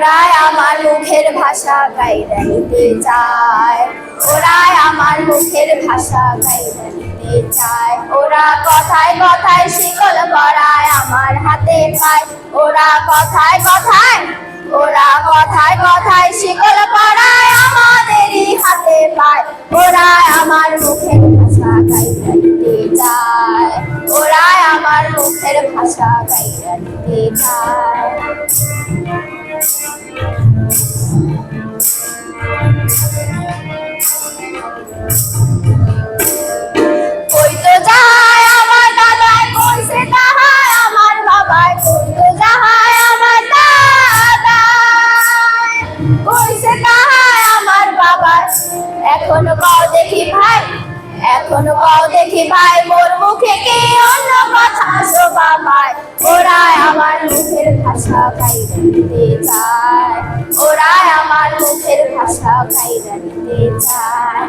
ওরাই আমার মুখের ভাষা নিতে চায়। ওরাই আমার মুখের ভাষা নিতে চায়। ওরা কথায় কথায় শিকল করায় আমার হাতে পায়। ওরা কথায় কথায়, ওরা কথায় কথায় শিকল করায় আমাদেরই হাতে পায়। ওরা আমার মুখের ভাষা গাইরা নিতে চায়। ওরা আমার মুখের ভাষা গাইরা নিতে চায়। এখন কও দেখি ভাই এখন কও দেখি ভাই মোর মুখে কি অন্য কথা শোভা পায়? ওরাই আমার মুখের ভাষা খাইরা নিতে চায়। ওরাই আমার মুখের ভাষা খাইরা নিতে চায়।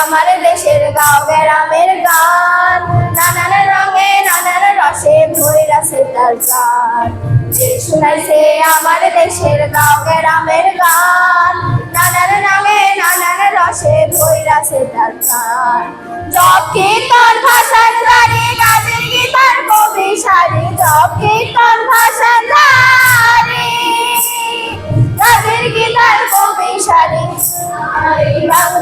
আমার দেশের গ্রামের গান। নানান রঙে নানান রসে ভৈরাছে তার গান। যে শুনাইছে আমার দেশের গ্রামের গান। নানান রঙে নানান রসে তার গান। জব কীর্তন ভাষার দ্বারে গাছের গীতার কবি সারি। জব কীর্তন ভাষার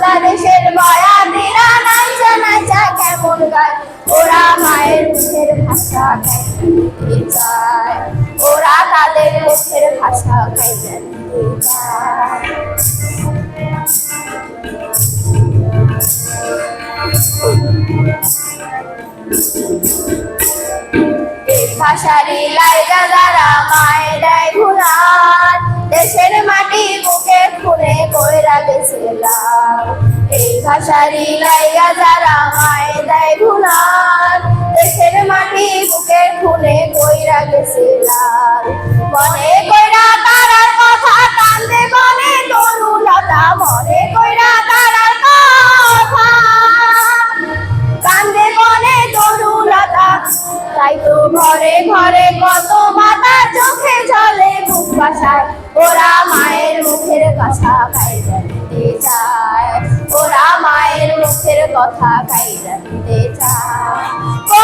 বাংলাদেশের বয়াদিরা নাচা নাচা কেমন গায়? ওরা মায়ের মুখের ভাষা গাইতে চায়। ওরা তাদের মুখের ভাষা গাইতে ভাষারি লাইগা যারা মায়ের দেয় ঘুরান, দেশের এই ভাষারি লাইগা যারা মায়ের দেয় ঘুরান দেশের মাটি বুকে খুনে কইরা গেছে লাল মনে কইরা তারার কথা কান্দে বনে কান্দে বনে তরুলতা তাই তো ঘরে ঘরে কত মাতা চোখে জলে বুক বাসায় ওরা মায়ের মুখের কথা খাইতে দিতে চায় ওরা মায়ের মুখের কথা খাইতে দিতে চায়